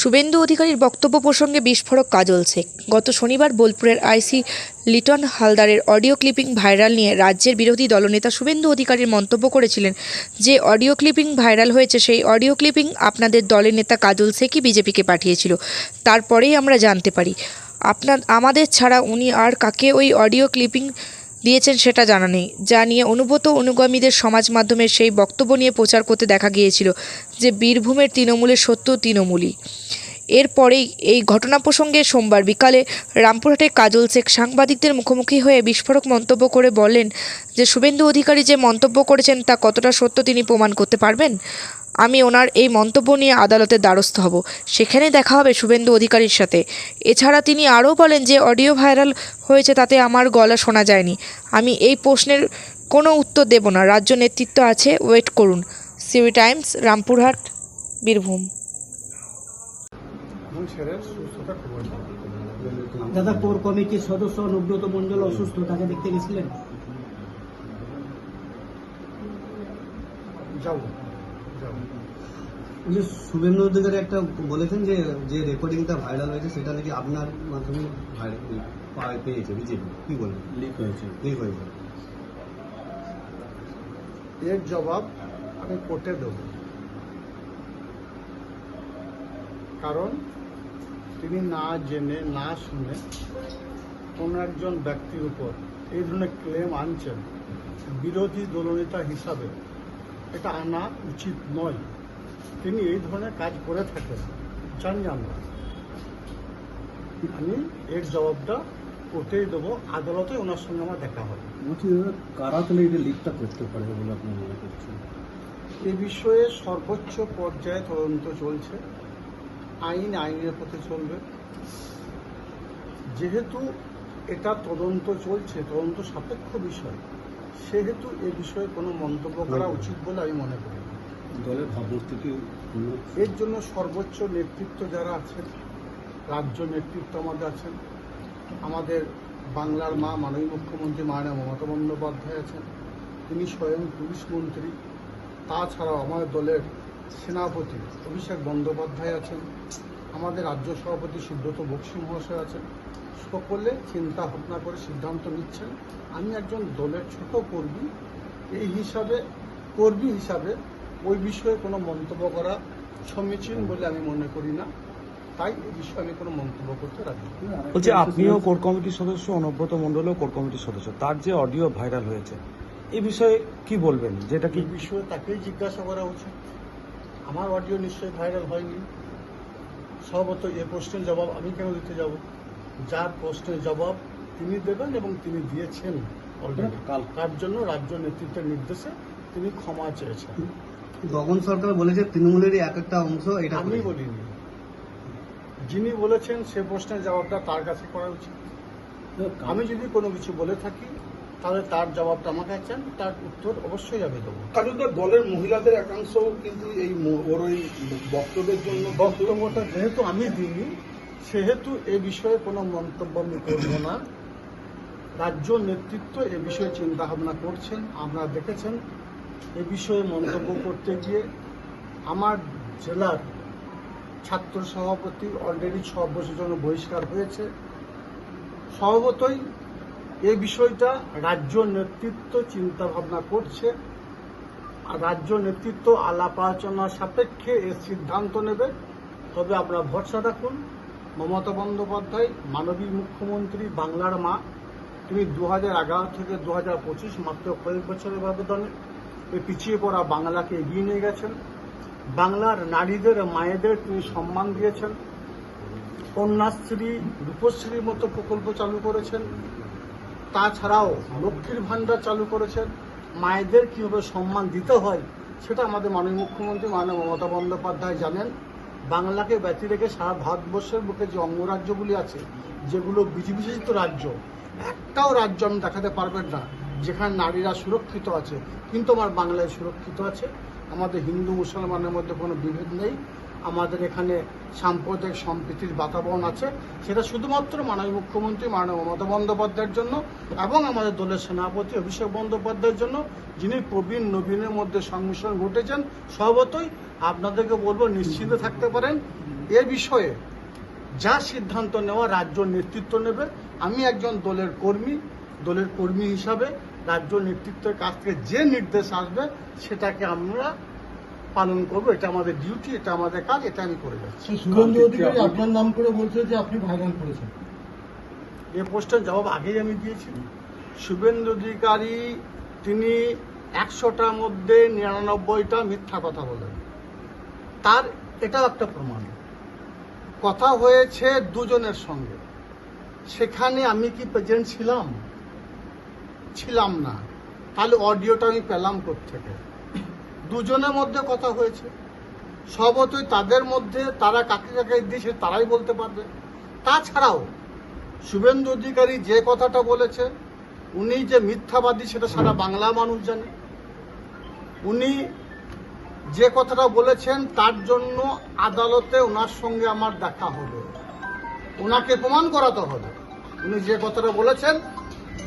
শুভেন্দু অধিকারীর বক্তব্য প্রসঙ্গে বিস্ফোরক কাজল শেখ। গত শনিবার বোলপুরের আইসি লিটন হালদারের অডিও ক্লিপিং ভাইরাল নিয়ে রাজ্যের বিরোধী দলনেতা শুভেন্দু অধিকারীর মন্তব্য করেছিলেন যে, অডিও ক্লিপিং ভাইরাল হয়েছে সেই অডিও ক্লিপিং আপনাদের দলের নেতা কাজল শেখই বিজেপিকে পাঠিয়েছিল। তারপরেই আমরা জানতে পারি। আপনার, আমাদের ছাড়া উনি আর কাকে ওই অডিও ক্লিপিং দিয়েছেন সেটা জানা নেই। যা নিয়ে অনুব্রত অনুগামীদের সমাজ মাধ্যমে সেই বক্তব্য নিয়ে প্রচার করতে দেখা গিয়েছিল যে বীরভূমের তৃণমূলের সত্য তৃণমূলই। এরপরেই এই ঘটনা প্রসঙ্গে সোমবার বিকালে রামপুরহাটে কাজল শেখ সাংবাদিকদের মুখোমুখি হয়ে বিস্ফোরক মন্তব্য করে বলেন যে, শুভেন্দু অধিকারী যে মন্তব্য করেছেন তা কতটা সত্য তিনি প্রমাণ করতে পারবেন? আমি ওনার এই মন্তব্য নিয়ে আদালতের দ্বারস্থ হব। সেখানে দেখা হবে শুভেন্দু অধিকারীর সাথে। এছাড়া তিনি আরও বলেন যে অডিও ভাইরাল হয়েছে তাতে আমার গলা শোনা যায়নি। আমি এই প্রশ্নের কোনো উত্তর দেব না। রাজ্য নেতৃত্ব আছে ওয়েট করুন। সিউই টাইমস রামপুরহাট বীরভূম। দাদা কোর কমিটির সদস্য অনুব্রত মন্ডল অসুস্থ তাকে দেখতে গেছিলেন? যাব যে শুভেন্দু অধিকারী একটা বলেছেন যে যে রেকর্ডিংটা ভাইরাল হয়েছে সেটা নাকি আপনার মাধ্যমে ভাইরাল পেয়েছে বিজেপি। কি বলবেন লিক হয়েছে। লিক হয়েছে। এর জবাব আমি কোর্টে দেব। কারণ তিনি না জেনে না শুনে কোনো একজন ব্যক্তির উপর এই ধরনের ক্লেম আনছেন। বিরোধী দলনেতা হিসাবে। এটা আনা উচিত নয়। তিনি এই ধরনের কাজ করে থাকেন জানি আমরা। আমি এর জবাবটা কোর্টেই দেবো আদালতে ওনার সঙ্গে আমার দেখা হবে। বলছি কারা তাহলে এটা লিকটা করতে পারে বলে আপনি মনে করছেন? এ বিষয়ে সর্বোচ্চ পর্যায়ে তদন্ত চলছে আইন আইনের পথে চলবে। যেহেতু এটা তদন্ত চলছে তদন্ত সাপেক্ষ বিষয়। সেহেতু এ বিষয়ে কোনো মন্তব্য করা উচিত বলে আমি মনে করি। দলের ভাবমূর্তিটি এর জন্য সর্বোচ্চ নেতৃত্ব যারা আছেন রাজ্য নেতৃত্ব আমাদের আছেন আমাদের বাংলার মা মাননীয় মুখ্যমন্ত্রী মাননীয় মমতা বন্দ্যোপাধ্যায় আছেন তিনি স্বয়ং পুলিশ মন্ত্রী তাছাড়াও আমাদের দলের সেনাপতি অভিষেক বন্দ্যোপাধ্যায় আছেন আমাদের রাজ্য সভাপতি সুব্রত বক্সি মহাশয় আছেন। সকলে চিন্তা ভাবনা করে সিদ্ধান্ত নিচ্ছেন। আমি একজন দলের ছোট কর্মী। এই হিসাবে কর্মী হিসাবে ওই বিষয়ে কোনো মন্তব্য করা সমীচীন বলে আমি মনে করি না। তাই এই বিষয়ে আমি কোনো মন্তব্য করতে রাজি। বলছি আপনিও কোর কমিটির সদস্য অনুব্রত মণ্ডলও কোর কমিটির সদস্য। তার যে অডিও ভাইরাল হয়েছে এই বিষয়ে কি বলবেন? যেটা কি বিষয়ে তাকেই জিজ্ঞাসা করা উচিত। আমার অডিও নিশ্চয়ই ভাইরাল হয়নি। সম্ভবত এ প্রশ্নের জবাব আমি কেন দিতে যাব? যার প্রশ্নের জবাব তিনি দেবেন এবং তিনি দিয়েছেন অলরেডি কাল। তার জন্য রাজ্য নেতৃত্বের নির্দেশে তিনি ক্ষমা চেয়েছেন। গগন সরকার বলেছে তৃণমূলেরই এক একটা অংশ এটা আমি। বলিনি। যিনি বলেছেন সে প্রশ্নের জবাবটা তার কাছে করা উচিত। আমি যদি কোনো কিছু বলে থাকি তাহলে তার জবাবটা আমাকে চান তার উত্তর অবশ্যই আমি দেবো। কারণ তো দলের মহিলাদের একাংশ কিন্তু এই ওর ওই বক্তব্যের জন্য বক্তব্যটা যেহেতু আমি দিইনি সেহেতু এ বিষয়ে কোনো মন্তব্য আমি করব না। রাজ্য নেতৃত্ব এ বিষয়ে চিন্তা ভাবনা করছেন আপনারা দেখেছেন। এ বিষয়ে মন্তব্য করতে গিয়ে আমার জেলার ছাত্র সভাপতি অলরেডি ছ বছর জন্য বহিষ্কার হয়েছে। স্বভাবতই এই বিষয়টা রাজ্য নেতৃত্ব চিন্তা ভাবনা করছে, আর রাজ্য নেতৃত্ব আলাপ আলোচনা সাপেক্ষে এর সিদ্ধান্ত নেবে। তবে আপনারা ভরসা রাখুন, মমতা বন্দ্যোপাধ্যায় মানবী মুখ্যমন্ত্রী, বাংলার মা, তিনি দু হাজার এগারো থেকে দু হাজার পঁচিশ মাত্র কয়েক বছরের ব্যবধানে পিছিয়ে পড়া বাংলাকে এগিয়ে নিয়ে গেছেন। বাংলার নারীদের, মায়েদের তিনি সম্মান দিয়েছেন। কন্যাশ্রী, রূপশ্রীর মতো প্রকল্প চালু করেছেন। তাছাড়াও লক্ষ্মীর ভাণ্ডার চালু করেছেন। মায়েদের কীভাবে সম্মান দিতে হয়, সেটা আমাদের মাননীয় মুখ্যমন্ত্রী মাননীয় মমতা বন্দ্যোপাধ্যায় জানেন। বাংলাকে ব্যতি রেখে সারা ভারতবর্ষের বুকে যে অঙ্গরাজ্যগুলি আছে, যেগুলো বিধিবিশেষিত রাজ্য, একটাও রাজ্য আমি দেখাতে পারবেন না, যেখানে নারীরা সুরক্ষিত আছে। কিন্তু আমার বাংলায় সুরক্ষিত আছে। আমাদের হিন্দু, মুসলমানের মধ্যে কোনো বিভেদ নেই। আমাদের এখানে সাম্প্রদায়িক সম্প্রীতির বাতাবরণ আছে। সেটা শুধুমাত্র মাননীয় মুখ্যমন্ত্রী, মাননীয় মমতা বন্দ্যোপাধ্যায়ের জন্য এবং আমাদের দলের সেনাপতি অভিষেক বন্দ্যোপাধ্যায়ের জন্য, যিনি প্রবীণ নবীনের মধ্যে সংমিশ্রণ ঘটেছেন স্বভাবতই আপনাদেরকে বলব নিশ্চিন্তে থাকতে পারেন। এ বিষয়ে যা সিদ্ধান্ত নেওয়া রাজ্য নেতৃত্ব নেবে। আমি একজন দলের কর্মী দলের কর্মী হিসাবে রাজ্য নেতৃত্বের কাছ থেকে যে নির্দেশ আসবে, সেটাকে আমরা পালন করব এটা আমাদের ডিউটি এটা আমাদের কাজ এটা আমি করে যাচ্ছি। অধিকারী আপনার নাম করে বলছে যে আপনি ভাইরাল করেছেন। এ প্রশ্নের জবাব আগেই আমি দিয়েছি। শুভেন্দু অধিকারী তিনি একশোটার মধ্যে নিরানব্বইটা মিথ্যা কথা বলেন। তার এটাও একটা প্রমাণ। কথা হয়েছে দুজনের সঙ্গে। সেখানে আমি কি প্রেজেন্ট ছিলাম? ছিলাম না। তাহলে অডিওটা আমি পেলাম থেকে দুজনের মধ্যে কথা হয়েছে। সবতই তাদের মধ্যে তারা কাকে কাকে দিয়েছে তারাই বলতে পারবে। তাছাড়াও শুভেন্দু অধিকারী যে কথাটা বলেছে, উনি যে মিথ্যাবাদী সেটা সারা বাংলা মানুষ জানে। উনি যে কথাটা বলেছেন, তার জন্য আদালতে ওনার সঙ্গে আমার দেখা হবে। ওনাকে প্রমাণ করাতে হবে। উনি যে কথাটা বলেছেন,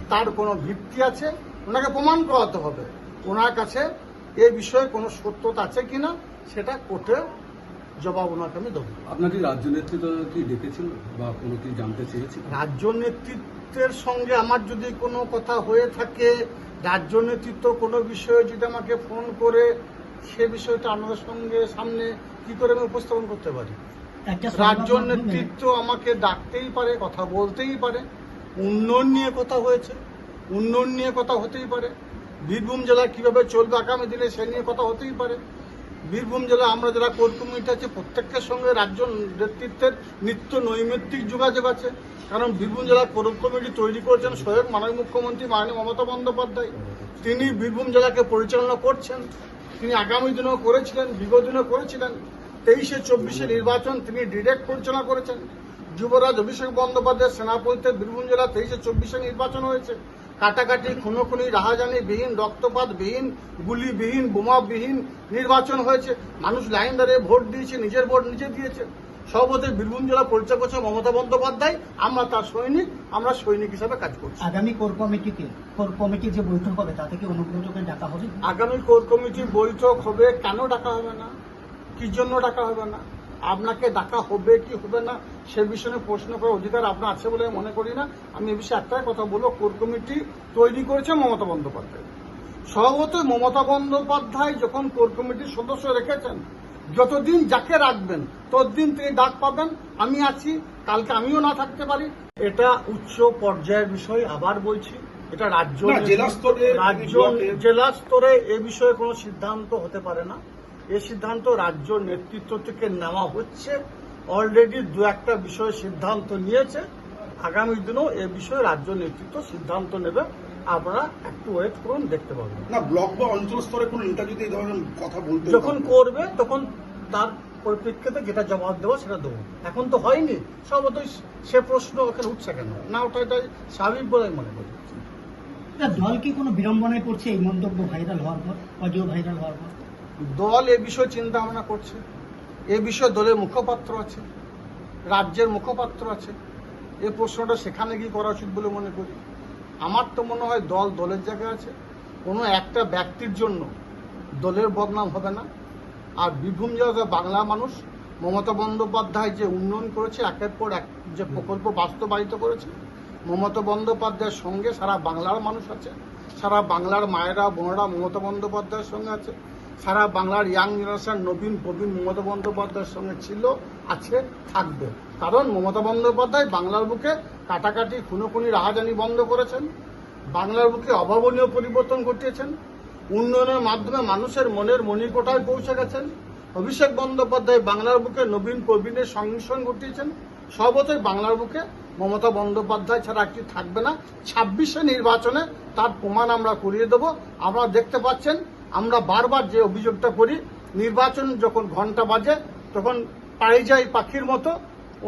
তার কোনো ভিত্তি আছে, ওনাকে প্রমাণ করাতে হবে। ওনার কাছে এ বিষয়ে কোনো সত্যতা আছে কিনা সেটা কোর্টে জবাব ওনাকে আমি দেবো। আপনার কি রাজ্য নেতৃত্ব কি ডেকেছিল বা কোনো কি জানতে চেয়েছিল রাজ্য নেতৃত্বের সঙ্গে আমার যদি কোনো কথা হয়ে থাকে রাজ্য নেতৃত্ব কোনো বিষয়ে যদি আমাকে ফোন করে সে বিষয়টা আপনাদের সঙ্গে সামনে কি করে আমি উপস্থাপন করতে পারি? রাজ্য নেতৃত্ব আমাকে ডাকতেই পারে কথা বলতেই পারে উন্নয়ন নিয়ে কথা হয়েছে উন্নয়ন নিয়ে কথা হতেই পারে। বীরভূম জেলা কীভাবে চলবে আগামী দিনে সে নিয়ে কথা হতেই পারে। বীরভূম জেলা আমরা যারা কোর আছে, প্রত্যেকের সঙ্গে রাজ্য নেতৃত্বের নিত্য নৈমিত্তিক যোগাযোগ আছে। কারণ বীরভূম জেলা কোর কমিটি তৈরি করেছেন স্বয়ং মাননীয় মুখ্যমন্ত্রী মাননীয় মমতা বন্দ্যোপাধ্যায়। তিনি বীরভূম জেলাকে পরিচালনা করছেন। তিনি আগামী দিনেও করেছিলেন, বিগত দিনেও করেছিলেন। তেইশে চব্বিশে নির্বাচন তিনি ডিরেক্ট পরিচালনা করেছেন। যুবরাজ অভিষেক বন্দ্যোপাধ্যায় সেনাপতিতে বীরভূম জেলা তেইশে চব্বিশে নির্বাচন হয়েছে। কাটাকাটি খুনোখুনি রাহাজানি বিহীন রক্তপাত বিহীন গুলিবিহীন বোমাবিহীন নির্বাচন হয়েছে। মানুষ লাইন দাঁড়িয়ে ভোট দিয়েছে নিজের ভোট নিজে দিয়েছে। সর্বতে বীরভূম জেলা পরিচয় করছে মমতা বন্দ্যোপাধ্যায়। আমরা তার সৈনিক আমরা সৈনিক হিসাবে কাজ করছি। আগামী কোর কমিটিকে কোর কমিটি যে বৈঠক হবে তা থেকে অনুব্রতকে ডাকা হবে? আগামী কোর কমিটির বৈঠক হবে কেন ডাকা হবে না? কি জন্য ডাকা হবে না? আপনাকে ডাকা হবে কি হবে না সে বিষয়ে প্রশ্ন করার অধিকার আপনার আছে বলে মনে করি না। আমি এ বিষয়ে একটাই কথা বলব কোর কমিটি তৈরি করেছে মমতা বন্দ্যোপাধ্যায়। স্বভাবতই মমতা বন্দ্যোপাধ্যায় যখন কোর কমিটির সদস্য রেখেছেন যতদিন যাকে রাখবেন ততদিন তিনি ডাক পাবেন আমি আছি কালকে আমিও না থাকতে পারি। এটা উচ্চ পর্যায়ের বিষয় আবার বলছি এটা রাজ্য জেলা স্তরে, রাজ্য জেলা স্তরে এ বিষয়ে কোনো সিদ্ধান্ত হতে পারে না। এ সিদ্ধান্ত রাজ্য নেতৃত্ব থেকে নেওয়া হচ্ছে। অলরেডি দু একটা বিষয়ে সিদ্ধান্ত নিয়েছে। আগামী দিনেও এ বিষয়ে রাজ্য নেতৃত্ব সিদ্ধান্ত নেবে। আপনারা একটু ওয়েট করুন দেখতে পাবেন। না ব্লক বা অঞ্চল স্তরে কোনো ইন্টারভিউতে এই ধরনের কথা বলতে যখন করবে তখন তার পরিপ্রেক্ষিতে যেটা জবাব দেবো সেটা দেবো। এখন তো হয়নি। সর্বতই সে প্রশ্ন ওখানে উঠছে কেন? না ওটা এটা স্বাভাবিক বলে আমি মনে করি। দল কি কোনো বিড়ম্বনায় পড়ছে এই মন্তব্য ভাইরাল হওয়ার পর অডিও ভাইরাল হওয়ার পর? দল এ বিষয়ে চিন্তা ভাবনা করছে, এ বিষয়ে দলের মুখপাত্র আছে, রাজ্যের মুখপাত্র আছে। এ প্রশ্নটা সেখানে গিয়ে করা উচিত বলে মনে করি। আমার তো মনে হয় দল দলের জায়গায় আছে। কোনো একটা ব্যক্তির জন্য দলের বদনাম হবে না। আর বীরভূম জেলাতে বাংলা মানুষ, মমতা বন্দ্যোপাধ্যায় যে উন্নয়ন করেছে, একের পর এক যে প্রকল্প বাস্তবায়িত করেছে, মমতা বন্দ্যোপাধ্যায়ের সঙ্গে সারা বাংলার মানুষ আছে, সারা বাংলার মায়েরা, বোনেরা মমতা বন্দ্যোপাধ্যায়ের সঙ্গে আছে। সারা বাংলার ইয়াং জেনারেশন নবীন, প্রবীণ মমতা বন্দ্যোপাধ্যায়ের সঙ্গে ছিল, আছে, থাকবে। কারণ মমতা বন্দ্যোপাধ্যায় বাংলার বুকে কাটাকাটি, খুনোখুনি, রাহাজানি বন্ধ করেছেন, বাংলার বুকে অভাবনীয় পরিবর্তন ঘটিয়েছেন, উন্নয়নের মাধ্যমে মানুষের মনের মণিকোঠায় পৌঁছে গেছেন। অভিষেক বন্দ্যোপাধ্যায় বাংলার বুকে নবীন, প্রবীণের সংমিশ্রণ ঘটিয়েছেন। সর্বতই বাংলার বুকে মমতা বন্দ্যোপাধ্যায় ছাড়া একটি থাকবে না। ছাব্বিশে নির্বাচনে তার প্রমাণ আমরা করিয়ে দেব। আমরা দেখতে পাচ্ছেন আমরা বারবার যে অভিযোগটা করি, নির্বাচন যখন ঘণ্টা বাজে, তখন পাড়ে যায় পাখির মতো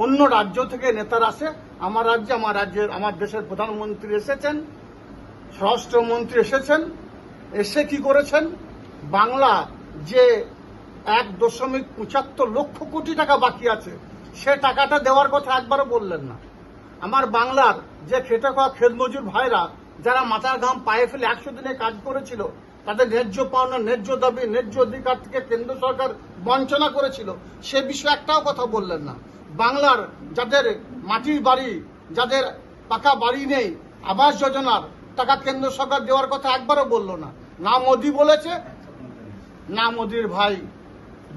অন্য রাজ্য থেকে নেতারা আসে। আমার রাজ্যে, আমার রাজ্যের, আমার দেশের প্রধানমন্ত্রী এসেছেন, স্বরাষ্ট্রমন্ত্রী এসেছেন, এসে কি করেছেন? বাংলা যে এক দশমিক পঁচাত্তর লক্ষ কোটি টাকা বাকি আছে, সে টাকাটা দেওয়ার কথা একবারও বললেন না। আমার বাংলার যে খেটে খাওয়া খেতমজুর ভাইরা, যারা মাথার ঘাম পায়ে ফেলে একশো দিনে কাজ করেছিল তাদের ন্যায্য পাওনা, ন্যায্য দাবি, ন্যায্য অধিকার থেকে কেন্দ্র সরকার বঞ্চনা করেছিল। সে বিষয়ে একটাও কথা বললেন না। বাংলার যাদের মাটির বাড়ি, যাদের পাকা বাড়ি নেই, আবাস যোজনার টাকা কেন্দ্র সরকার দেওয়ার কথা একবারও বলল না। না মোদি বলেছে, না মোদির ভাই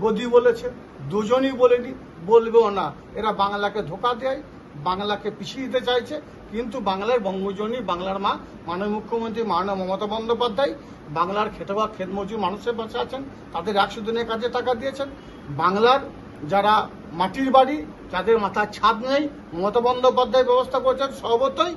গদি বলেছে, দুজনই বলেনি, বলবেও না। এরা বাংলাকে ধোকা দেয় বাংলাকে পিছিয়ে দিতে চাইছে, কিন্তু বাংলার বঙ্গজনী, বাংলার মা, মাননীয় মুখ্যমন্ত্রী, মাননীয় মমতা বন্দ্যোপাধ্যায়, বাংলার খেটবা খেত মজুর মানুষের পাশে আছেন, তাদের একশো দিনের কাজে টাকা দিয়েছেন। বাংলার যারা মাটির বাড়ি, যাদের মাথার ছাদ নেই, মমতা বন্দ্যোপাধ্যায় ব্যবস্থা করেছেন সর্বতই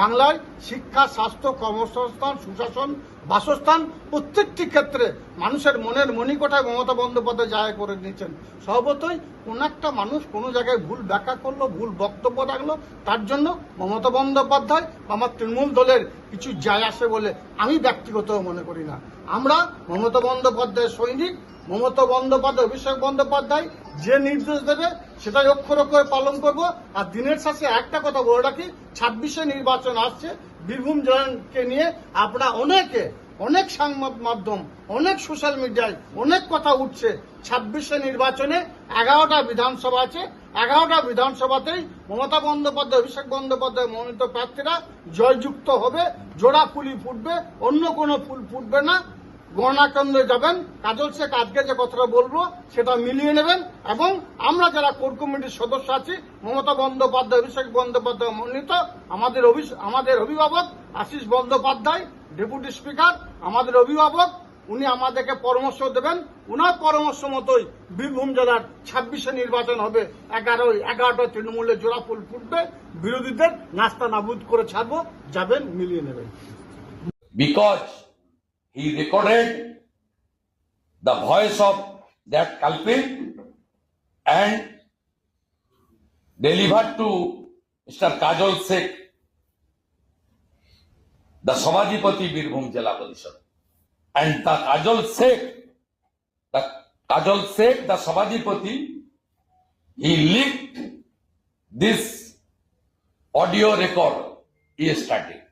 বাংলায় শিক্ষা, স্বাস্থ্য, কর্মসংস্থান, সুশাসন বাসস্থান প্রত্যেকটি ক্ষেত্রে মানুষের মনের মণিকোঠায় মমতা বন্দ্যোপাধ্যায় জায়গা করে নিয়েছেন। সর্বতই কোন একটা মানুষ কোনো জায়গায় ভুল ব্যাখ্যা করল, ভুল বক্তব্য রাখল, তার জন্য মমতা বন্দ্যোপাধ্যায় বা আমার তৃণমূল দলের কিছু যায় আসে বলে আমি ব্যক্তিগত মনে করি না। আমরা মমতা বন্দ্যোপাধ্যায়ের সৈনিক, মমতা বন্দ্যোপাধ্যায়, অভিষেক বন্দ্যোপাধ্যায় যে নির্দেশ দেবে সেটাই অক্ষর অক্ষরে পালন করব। আর দিনের শেষে একটা কথা বলে রাখি, ছাব্বিশে নির্বাচন আসছে বীরভূম জেলাকে নিয়ে আপনারা অনেকে, অনেক সংবাদ মাধ্যম অনেক সোশ্যাল মিডিয়ায় অনেক কথা উঠছে। ছাব্বিশে নির্বাচনে এগারোটা বিধানসভা আছে। এগারোটা বিধানসভাতেই মমতা বন্দ্যোপাধ্যায়, অভিষেক বন্দ্যোপাধ্যায় মনোনীত প্রার্থীরা জয়যুক্ত হবে। জোড়া ফুলি ফুটবে, অন্য কোনো ফুল ফুটবে না। গণনা কেন্দ্রে যাবেন, কাজল শেখ আজকে যে কথাটা বলব, সেটা মিলিয়ে নেবেন এবং আমরা যারা কোর কমিটির সদস্য আছি, মমতা বন্দ্যোপাধ্যায়, অভিষেক বন্দ্যোপাধ্যায় মনোনীত, আমাদের আমাদের অভিভাবক আশিস বন্দ্যোপাধ্যায়, ডেপুটি স্পিকার, আমাদের অভিভাবক, উনি আমাদেরকে পরামর্শ দেবেন। উনার পরামর্শ মতোই বীরভূম জেলার ছাব্বিশে নির্বাচন হবে, এগারোই এগারোটা তৃণমূলের জোড়া ফুল ফুটবে, বিরোধীদের নাস্তা নাবুদ করে ছাড়বো, যাবেন, মিলিয়ে নেবেন। Because he recorded the voice of that culprit and delivered to Mr. Kajol Sheikh, the Sabajipati Birbhum Jela Parishad. And the Kajol Sheikh, the Kajol Sheikh, the Sabajipati, he leaked this audio record yesterday.